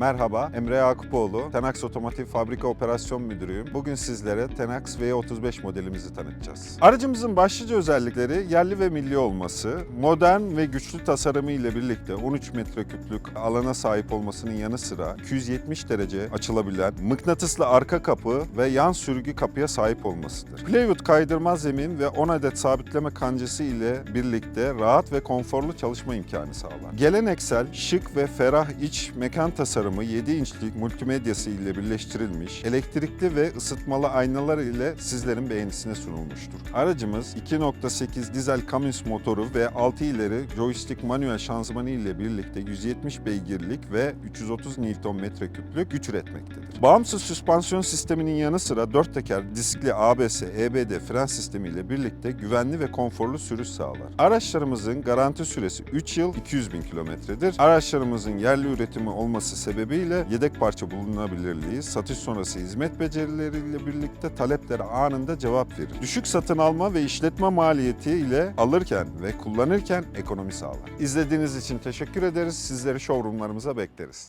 Merhaba, Emre Yakupoğlu, Tenax Otomotiv Fabrika Operasyon Müdürüyüm. Bugün sizlere Tenax V35 modelimizi tanıtacağız. Aracımızın başlıca özellikleri yerli ve milli olması, modern ve güçlü tasarımı ile birlikte 13 metreküplük alana sahip olmasının yanı sıra 270 derece açılabilen mıknatıslı arka kapı ve yan sürgü kapıya sahip olmasıdır. Plywood kaydırma zemin ve 10 adet sabitleme kancası ile birlikte rahat ve konforlu çalışma imkanı sağlar. Geleneksel, şık ve ferah iç mekan tasarımı 7 inçlik multimedyası ile birleştirilmiş, elektrikli ve ısıtmalı aynalar ile sizlerin beğenisine sunulmuştur. Aracımız 2.8 dizel Cummins motoru ve 6 ileri joystick manuel şanzımanı ile birlikte 170 beygirlik ve 330 Nm küplük güç üretmektedir. Bağımsız süspansiyon sisteminin yanı sıra 4 teker diskli ABS, EBD fren sistemi ile birlikte güvenli ve konforlu sürüş sağlar. Araçlarımızın garanti süresi 3 yıl 200 bin kilometredir. Araçlarımızın yerli üretimi olması sebebiyle yedek parça bulunabilirliği, satış sonrası hizmet becerileriyle birlikte taleplere anında cevap verir. Düşük satın alma ve işletme maliyeti ile alırken ve kullanırken ekonomi sağlar. İzlediğiniz için teşekkür ederiz. Sizleri showroomlarımıza bekleriz.